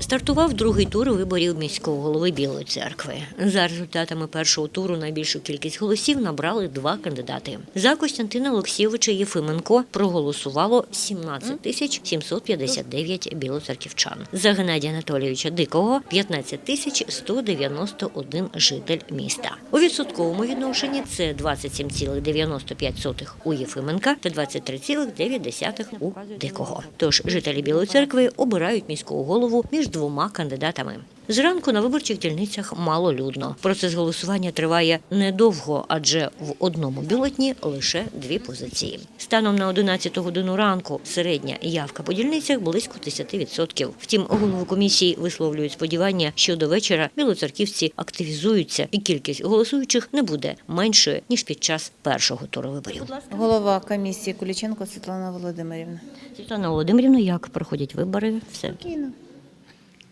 Стартував другий тур виборів міського голови Білої церкви. За результатами першого туру найбільшу кількість голосів набрали два кандидати. За Костянтина Олексійовича Єфименко проголосувало 17 тисяч 759 білоцерківчан. За Геннадія Анатолійовича Дикого 15 тисяч 191 житель міста. У відсотковому відношенні це 27,95 у Єфименка та 23,9 у Дикого. Тож жителі Білої церкви обирають міського голову між двома кандидатами. Зранку на виборчих дільницях мало людно. Процес голосування триває недовго, адже в одному бюлетні лише дві позиції. Станом на 11 годину ранку середня явка по дільницях близько 10%. Втім, голови комісії висловлюють сподівання, що до вечора білоцерківці активізуються, і кількість голосуючих не буде меншою ніж під час першого туру виборів. Голова комісії Куліченко Світлана Володимирівна. Світлана Володимирівна, як проходять вибори? Все Спокійно.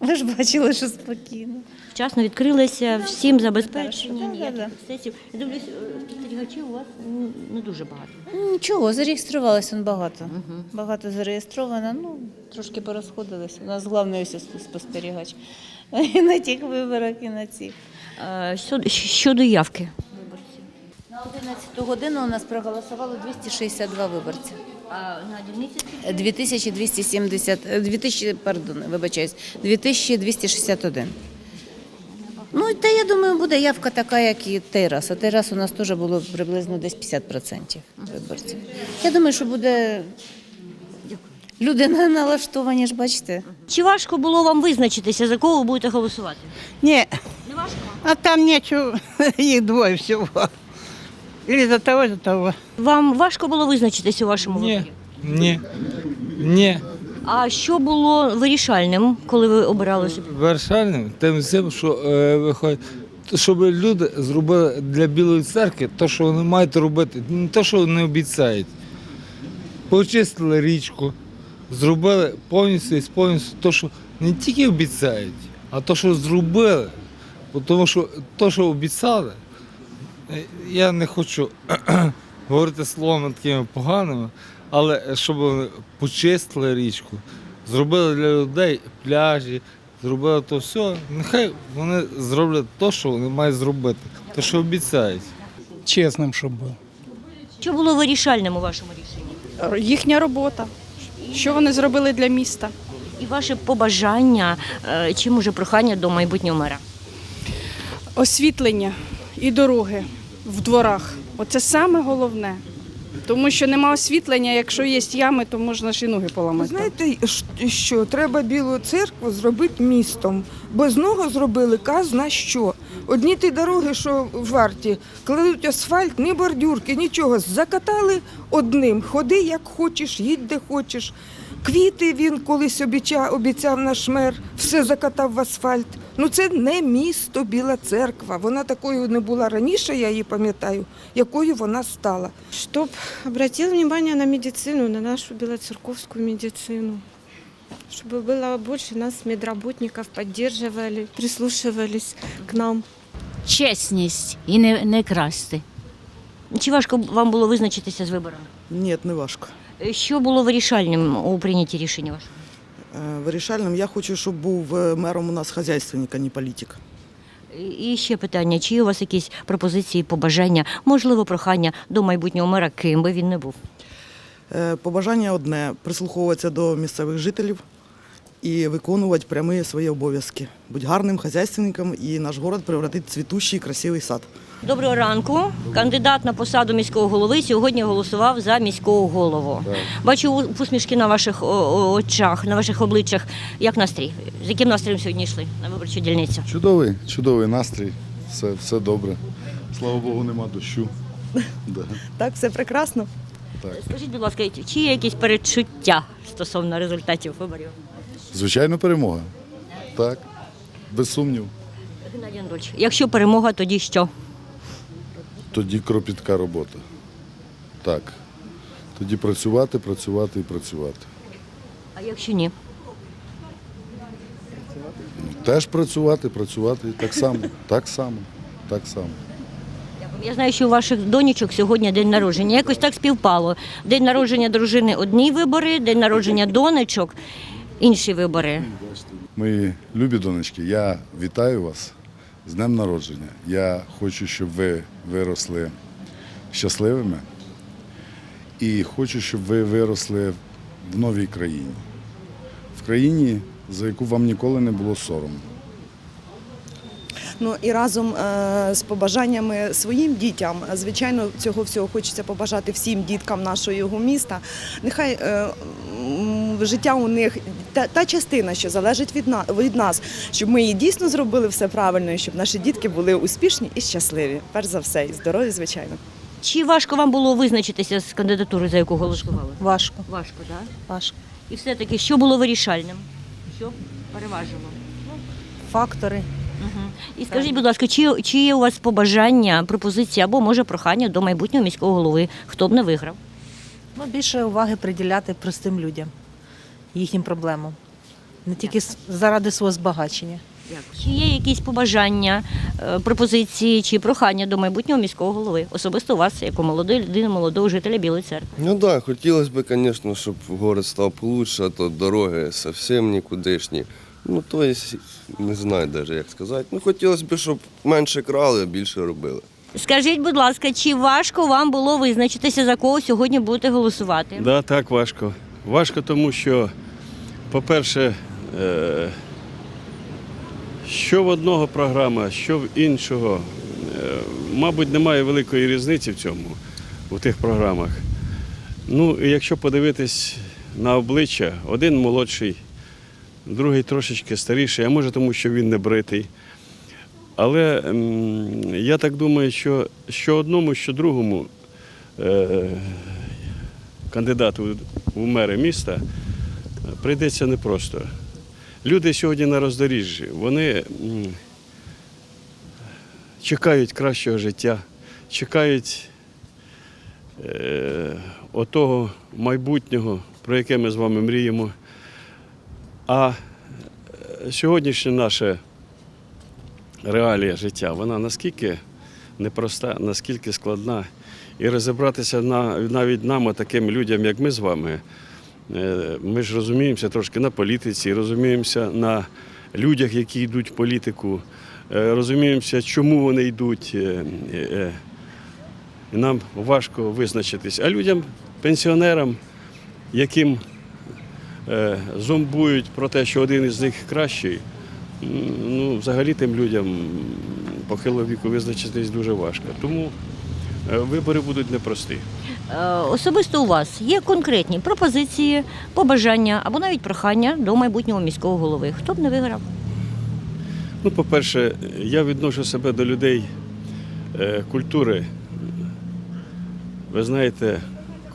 Ви ж бачили, що спокійно. вчасно відкрилися, всім забезпечені, Да, да, ніяких да. ексцесів. Я дивлюсь, е, спостерігачів у вас ну, не дуже багато. Нічого, зареєструвалося он багато. Багато зареєстровано, ну, трошки порозходилися. У нас головний ось спостерігач. І на тих виборах, і на цих. Е, Щодо, щодо явки. На 11 годину у нас проголосувало 262 виборці. А на дільниці 2270, е, 2000, пардон, вибачаюсь, 2261. Ну, та я думаю, буде явка така, як і той раз. А той раз у нас теж було приблизно десь 50% виборців. Я думаю, що буде люди на- налаштовані, ж бачите. Чи важко було вам визначитися, за кого ви будете голосувати? Не, Не важко. а там нечего, их двое всего. Или за того, за того. Вам важко було визначитися у вашому Ні, виборі? ні, ні. А що було вирішальним, коли ви обирали собі? Вирішальним тим всім, що е, виходить, щоб люди зробили для Білої церкви те, що вони мають робити, не те, що вони обіцяють. Почистили річку, зробили повністю і повністю те, що не тільки обіцяють, а те, що зробили. Тому що те, що обіцяли, я не хочу говорити словами такими поганими, але щоб вони почистили річку, зробили для людей пляжі, зробили то все, нехай вони зроблять те, що вони мають зробити, те, що обіцяють. чесним, щоб був. Що було вирішальним у вашому рішенні? їхня робота. Що вони зробили для міста? І ваше побажання, е, чи може прохання до майбутнього мера? Освітлення і дороги в дворах. Оце саме головне. Тому що нема освітлення, якщо є ями, то можна ж і ноги поламати. Знаєте, що треба Білу церкву зробити містом, бо з нього зробили казна що. Одні ті дороги, що варті, кладуть асфальт, ні бордюрки, нічого. Закатали одним. Ходи як хочеш, їдь де хочеш. Квіти він колись обіцяв, обіцяв наш мер, все закатав в асфальт. Ну це не місто Біла церква. Вона такою не була раніше, я її пам'ятаю, якою вона стала. Чтоб обратил внимание на медицину, на нашу белоцерковскую медицину. Чтобы было больше нас, медработников, поддерживали, прислушивались к нам. чесність і не, не красти. Чи важко вам було визначитися з виборами? Ні, не важко. Що було вирішальним у прийнятті рішення вашого? Е, Вирішальним я хочу, щоб був е, мером у нас хазяйственник, а не політик. І- ще питання: чи є у вас якісь пропозиції, побажання, можливо, прохання до майбутнього мера, ким би він не був? Е, Побажання одне прислуховуватися до місцевих жителів і виконувати прямі свої обов'язки. Бути гарним хазяйственником і наш город превратити в цвітущий красивий сад. Доброго ранку. Кандидат на посаду міського голови сьогодні голосував за міського голову. Бачу у- посмішки на ваших очах, на ваших обличчях. Як настрій? З яким настроєм сьогодні йшли на виборчу дільницю? Чудовий, чудовий настрій, все, все добре. Слава Богу, нема дощу. Да. Так, все прекрасно. Скажіть, будь ласка, чи є якісь передчуття стосовно результатів виборів? Звичайно, перемога. Так, без сумнів. Геннадій Анатольович, якщо перемога, тоді що? Тоді кропітка робота. Так. Тоді працювати, працювати і працювати. А якщо ні? Теж працювати, працювати так само. Так само. Так само. Я знаю, що у ваших донечок сьогодні день народження. Якось так співпало. День народження дружини одні вибори, день народження донечок. інші вибори? Мої любі донечки, я вітаю вас з днем народження. Я хочу, щоб ви виросли щасливими і хочу, щоб ви виросли в новій країні. В країні, за яку вам ніколи не було соромно. Ну і разом е, з побажаннями своїм дітям, звичайно, цього всього хочеться побажати всім діткам нашого міста. Нехай е, життя у них та, та частина, що залежить від, на, від нас, щоб ми її дійсно зробили все правильно, і щоб наші дітки були успішні і щасливі. Перш за все, і здорові, звичайно. Чи важко вам було визначитися з кандидатурою, за яку голосували? Важко, Важко, так? важко. І все-таки, що було вирішальним? Що переважило? Фактори. Угу. І скажіть, будь ласка, чи, чи є у вас побажання, пропозиції або може прохання до майбутнього міського голови, хто б не виграв? Ну, більше уваги приділяти простим людям, їхнім проблемам. Не тільки заради свого збагачення. Чи є якісь побажання, е, пропозиції чи прохання до майбутнього міського голови? Особисто у вас, як у молодої людини, молодого жителя Білої церкви? Ну так, да, хотілося б, звісно, щоб город став получше, а то дороги зовсім нікудишні. Ну, то есть, не знаю навіть, як сказати. Ну, хотілося б, щоб менше крали, а більше робили. Скажіть, будь ласка, чи важко вам було визначитися, за кого сьогодні будете голосувати? Да, так важко. Важко, тому що, по-перше, е, що в одного програма, що в іншого, е, мабуть, немає великої різниці в цьому, у тих програмах. Ну, і якщо подивитись на обличчя, один молодший, другий трошечки старіший, а може тому, що він не бритий. Але я так думаю, що, що одному, що другому е, кандидату у мери міста прийдеться непросто. Люди сьогодні на роздоріжжі, вони чекають кращого життя, чекають е, отого майбутнього, про яке ми з вами мріємо. А е, сьогоднішнє наше реалія життя, вона наскільки непроста, наскільки складна. І розібратися навіть нам, таким людям, як ми з вами, е, ми ж розуміємося трошки на політиці, розуміємося на людях, які йдуть в політику, е, розуміємося, чому вони йдуть. нам важко визначитись. А людям, пенсіонерам, яким зомбують про те, що один із них кращий, ну, взагалі тим людям похилого віку визначитись дуже важко. Тому е, вибори будуть непрості. Е, Особисто у вас є конкретні пропозиції, побажання або навіть прохання до майбутнього міського голови. Хто б не виграв? Ну, по-перше, я відношу себе до людей е, культури. Ви знаєте,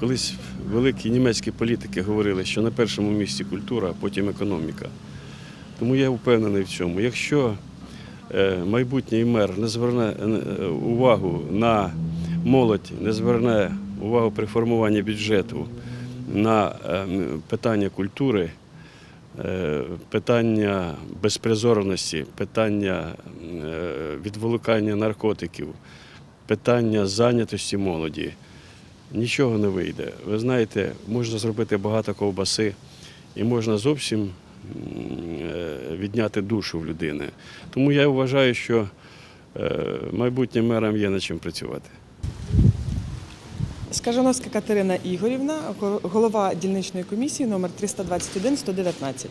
колись великі німецькі політики говорили, що на першому місці культура, а потім економіка. Тому я впевнений в цьому. Якщо е, майбутній мер не зверне е, увагу на молодь, не зверне увагу при формуванні бюджету на е, питання культури, питання безпризорності, питання відволікання наркотиків, питання зайнятості молоді, нічого не вийде. Ви знаєте, можна зробити багато ковбаси і можна зовсім е, відняти душу в людини. Тому я вважаю, що е, майбутнім мерам є над чим працювати. Скажановська Катерина Ігорівна, голова дільничної комісії номер 321-119.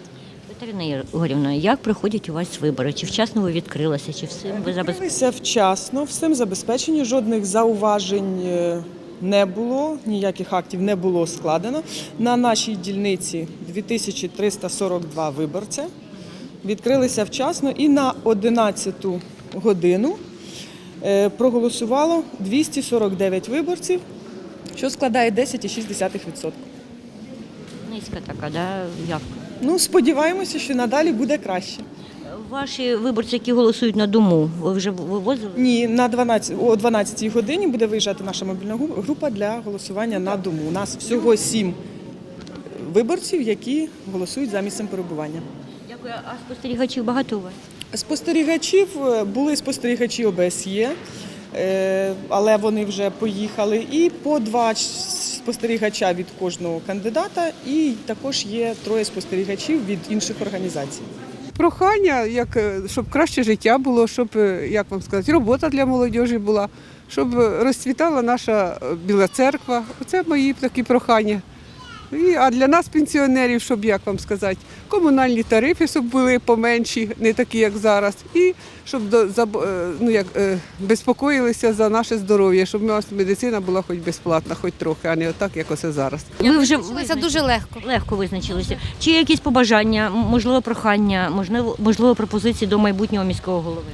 Катерина Ігорівна, як проходять у вас вибори? Чи вчасно ви відкрилися, чи всім ви забезпечили? Відкрилися вчасно, всім забезпечені, жодних зауважень е, не було, ніяких актів не було складено. На нашій дільниці 2342 виборця. Відкрилися вчасно і на 11 годину е, проголосувало 249 виборців, що складає 10,6%. Низька така, да? явка. Ну, сподіваємося, що надалі буде краще. Ваші виборці, які голосують на дому, ви вже вивозили? Ні, на 12, о 12 годині буде виїжджати наша мобільна група для голосування на дому. У нас всього сім виборців, які голосують за місцем перебування. Дякую. А спостерігачів багато у вас? Спостерігачів е, були спостерігачі ОБСЄ, е, але вони вже поїхали. І по два спостерігача від кожного кандидата, і також є троє спостерігачів від інших організацій. Прохання, як, е, щоб краще життя було, щоб, е, як вам сказати, робота для молодіжі була, щоб е, розцвітала наша Біла церква. Оце мої такі прохання. І, а для нас, пенсіонерів, щоб як вам сказати, комунальні тарифи, щоб були поменші, не такі, як зараз, і щоб до, е, ну, як, е, безпокоїлися за наше здоров'я, щоб у нас медицина була хоч безплатна, хоч трохи, а не отак, як оце зараз. Ви вже Це дуже легко. легко визначилися. Чи є якісь побажання, можливо, прохання, можливо, можливо, пропозиції до майбутнього міського голови?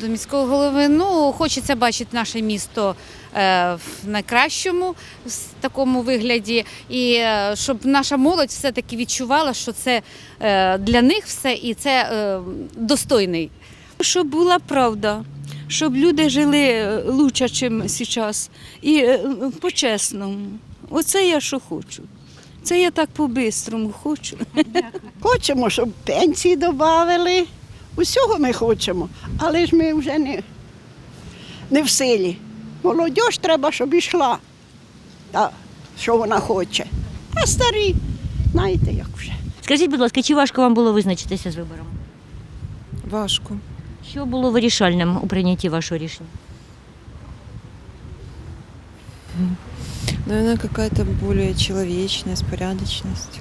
До міського голови ну хочеться бачити наше місто в найкращому в такому вигляді, і е, щоб наша молодь все-таки відчувала, що це е, для них все і це е, достойний. Щоб була правда, щоб люди жили краще, ніж зараз. І е, по-чесному. Оце я що хочу. Це я так по-бистрому хочу. Хочемо, щоб пенсії додали. Усього ми хочемо, але ж ми вже не, не в силі. Молодь треба, щоб йшла, та, що вона хоче. А старі, знаєте, як вже. Скажіть, будь ласка, чи важко вам було визначитися з вибором? Важко. Що було вирішальним у прийнятті вашого рішення? Наверное, какая-то более человечность, порядочность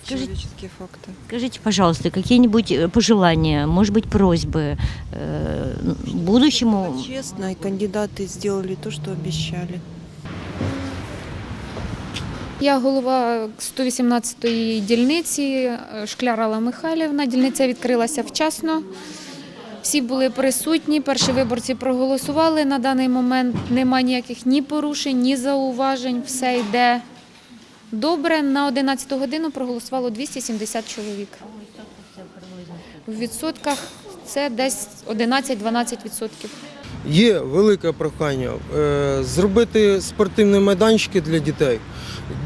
И скажите, Человеческие факты. скажите, пожалуйста, какие-нибудь э, пожелания, может быть, просьбы э, будущему? Честно, и кандидаты сделали то, что обещали. Я голова 118-ї дільниці е, Шкляр Алла Михайлівна. Дільниця відкрилася вчасно. Всі були присутні, перші виборці проголосували. На даний момент немає ніяких ні порушень, ні зауважень. Все йде добре. На 11 годину проголосувало 270 чоловік. В відсотках це десь 11-12 відсотків. Є велике прохання е, зробити спортивні майданчики для дітей,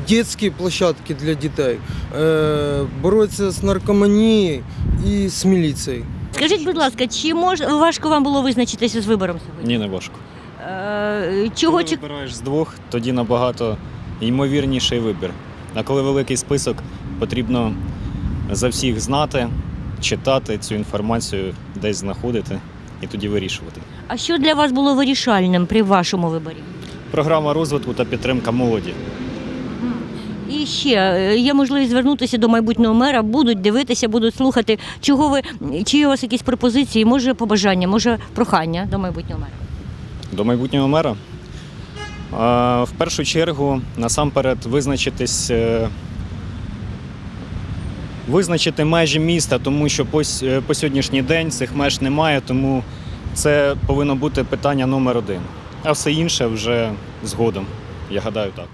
дитячі площадки для дітей, е, боротися з наркоманією і з міліцією. Скажіть, будь ласка, чи мож важко вам було визначитися з вибором сьогодні? Ні, не важко. Е, чого Коли чи вибираєш з двох, тоді набагато ймовірніший вибір. А коли великий список, потрібно за всіх знати, читати цю інформацію, десь знаходити і тоді вирішувати. а що для вас було вирішальним при вашому виборі? Програма розвитку та підтримка молоді. І ще е, є можливість звернутися до майбутнього мера, будуть дивитися, будуть слухати. Чого ви чи є у вас якісь пропозиції, може побажання, може прохання до майбутнього мера? До майбутнього мера. В першу чергу, насамперед, е, визначити межі міста, тому що по сьогоднішній день цих меж немає, тому це повинно бути питання номер один. А все інше вже згодом. Я гадаю так.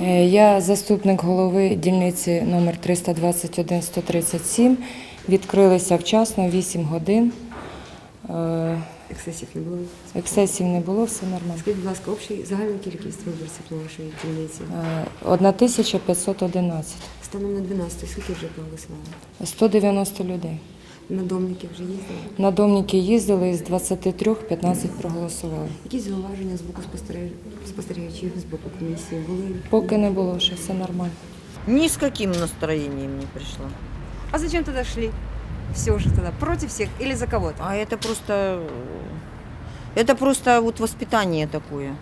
Е, Я заступник голови дільниці номер 321 137. Відкрилися вчасно, 8 годин. Е, Ексцесів не було. Ексцесів не було, все нормально. Скажіть, будь ласка, обща загальна кількість виборців на вашій дільниці? Е, 1511. Станом на 12 скільки вже проголосували? 190 людей. Надомники вже їздили? Надомники їздили, з 23 15 проголосували. Якісь зауваження з боку спостеріг- спостерігачів, з боку комісії були? Поки не було, ще все нормально. Ни с каким настроением не пришла. А зачем тогда шли? Все же тогда против всех или за кого-то? А это просто... Это просто вот воспитание такое.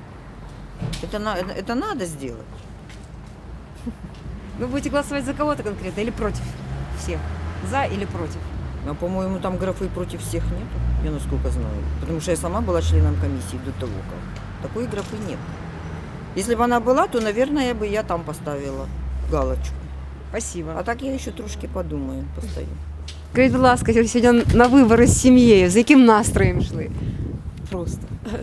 Это, на- это, это надо сделать. Вы будете голосовать за кого-то конкретно или против всех? За или против? А, по-моему, там графы против всех нет, я насколько знаю. Потому что я сама была членом комиссии до того, как. Такой графы нет. Если бы она была, то, наверное, бы я там поставила галочку. Спасибо. А так я еще трошки подумаю, постою. Скажіть, будь ласка, ви сьогодні на вибори з сім'єю, з яким настроєм йшли? Просто.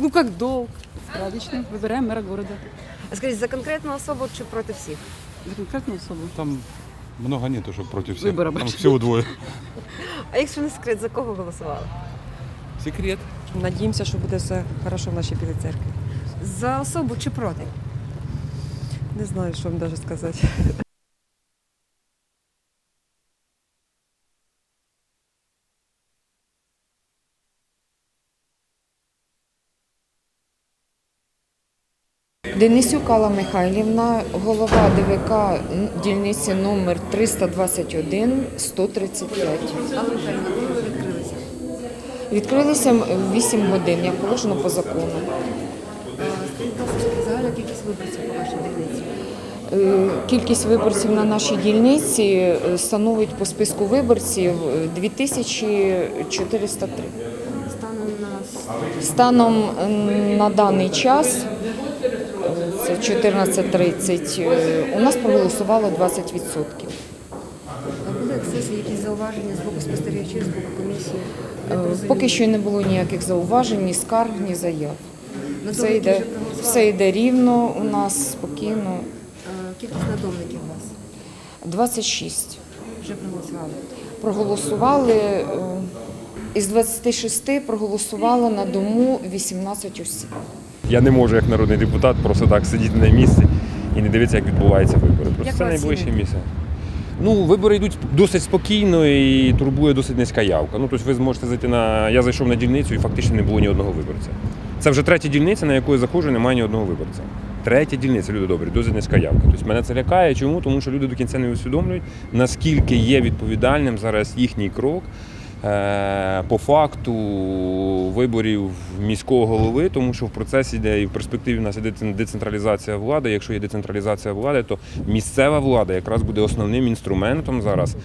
Ну, як долг. Традично вибираємо мера города. А Скажіть, за конкретну особу чи проти всіх? За конкретну особу. Там много нету, щоб проти всіх. Вибора Там бачу. всього двоє. А якщо не секрет, за кого голосували? Секрет. Надіємося, що буде все хорошо в нашій білій церкві. За особу чи проти? Не знаю, що вам навіть сказати. Денисюк Алла Михайлівна, голова ДВК дільниці номер 321 135. Відкрилися в 8 годин, як положено по закону. Загальна кількість виборців по вашій дільниці. Е, Кількість виборців на нашій дільниці е, становить по списку виборців е, 2403. Станом на Станом на даний час, е, це 14.30, е, у нас проголосувало 20%. А були ексцеси, якісь зауваження з боку спостерігачів, з боку комісії? Е, Поки що не було ніяких зауважень, ні скарг, ні заяв. Все йде, все йде рівно у нас, спокійно. Е, Кількість надомників у вас 26. вже проголосували. Проголосували, із 26 проголосувало на дому 18 осіб. Я не можу, як народний депутат, просто так сидіти на місці і не дивитися, як відбуваються вибори. Просто Як це найближче місце. Ну, вибори йдуть досить спокійно і турбує досить низька явка. Ну, тобто ви зможете зайти на. Я зайшов на дільницю і фактично не було ні одного виборця. Це вже третя дільниця, на яку я заходжу, немає ні одного виборця. Третя дільниця, люди добрі, досить низька явка. Тобто мене це лякає. Чому? Тому що люди до кінця не усвідомлюють, наскільки є відповідальним зараз їхній крок по факту виборів міського голови, тому що в процесі йде і в перспективі в нас іде децентралізація влади. Якщо є децентралізація влади, то місцева влада якраз буде основним інструментом зараз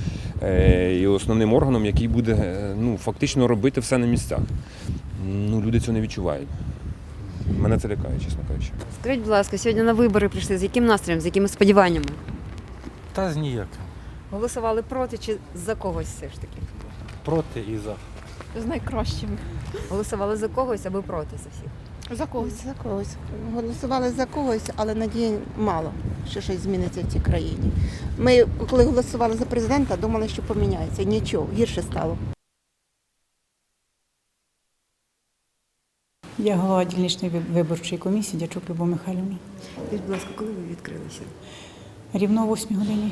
е, і основним органом, який буде е, ну, фактично робити все на місцях. Ну, люди цього не відчувають. Мене це лякає, чесно кажучи. Скажіть, будь ласка, сьогодні на вибори прийшли. З яким настроєм, з якими сподіваннями? Та з ніяким. Голосували проти чи за когось все ж таки? Проти і за. З найкращими. Голосували за когось або проти за всіх? За когось, за когось. Голосували за когось, але надії мало, що щось зміниться в цій країні. Ми, коли голосували за президента, думали, що поміняється. Нічого, гірше стало. Я голова дільничної виборчої комісії Дячук Любов Михайлівна. Скажіть, будь ласка, коли ви відкрилися? Рівно о 8 годині.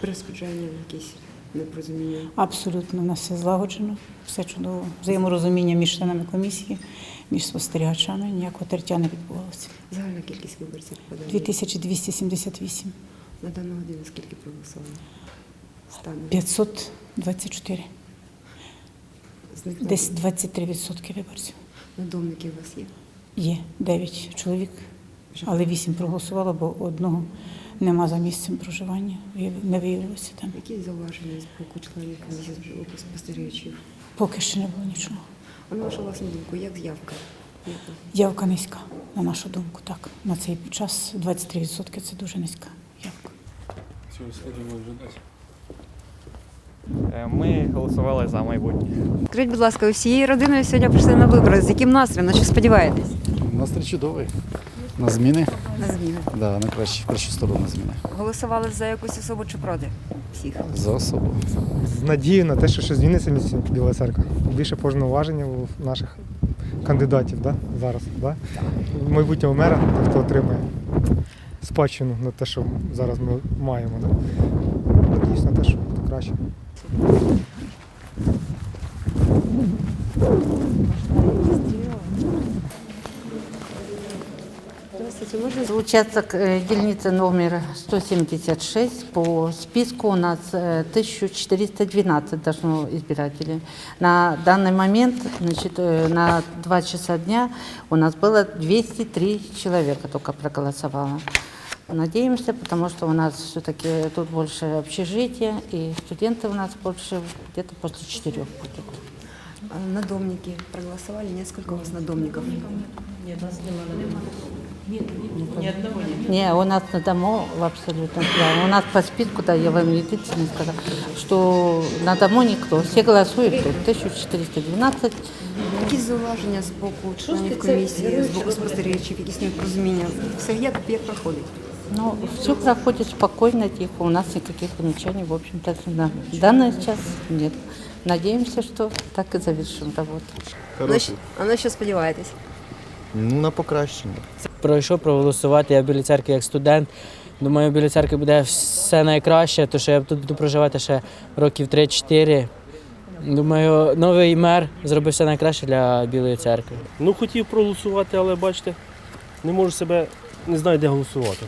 Перешкоджання якісь непорозуміння? Абсолютно у нас все злагоджено, все чудово. Взаєморозуміння між членами комісії, між спостерігачами, ніякого тертя не відбувалося. Загальна кількість виборців подали? 2278, На дану годину скільки проголосували? Станом? 524. З них Десь 23% виборців. надомники у вас є? Є 9 чоловік, але 8 проголосувало, бо одного нема за місцем проживання, не виявилося там. Які зауваження з боку з спостерігачів? Поки що не було нічого. А на вашу власну думку, як з'явка? Як? Явка низька, на нашу думку, так. На цей час 23% це дуже низька явка. Е, Ми голосували за майбутнє. Скажіть, будь ласка, ви всією родиною сьогодні прийшли на вибори. З яким настроєм? На що сподіваєтесь? Настрій чудовий. На зміни. На зміни. Да, на кращі, в кращу сторону зміни. Голосували за якусь особу чи проти? Всіх. За особу. з надією на те, що щось зміниться в місті Біла Церква. Більше повноваження у наших кандидатів да? зараз. Да? Майбутнього мера, хто отримає спадщину на те, що зараз ми маємо. Да? Надіюсь на те, що буде краще. Здравствуйте, можно Участок э, дельницы номер 176. По списку у нас э, 1412 должно избирателей. На данный момент, значит, э, на 2 часа дня у нас было 203 человека только проголосовало. Надеемся, потому что у нас все-таки тут больше общежития, и студенты у нас больше где-то после четырех будет. А Надомники проголосовали? Нет, сколько у вас надомников? Нет, нас Не, у нас на дому абсолютно. Да. У нас по списку, да, я вам единственное сказала, что на дому никто. Все голосуют тут. 1412. Якісь зауваження з боку членів комісії, з боку спостерігачів, якісь непорозуміння? Все як, як проходить? Ну, все проходит спокойно, тихо. У нас никаких замечаний, в общем-то, на данный час нет. Надеемся, что так и завершим работу. На що- А на що сподіваєтесь? Ну, на покращення. Пройшов проголосувати, я в Білій церкві як студент. Думаю, в Білій церкві буде все найкраще, тому що я тут буду проживати ще років 3-4. Думаю, новий мер зробив все найкраще для Білої церкви. Ну, хотів проголосувати, але бачите, не можу себе не знаю, де голосувати.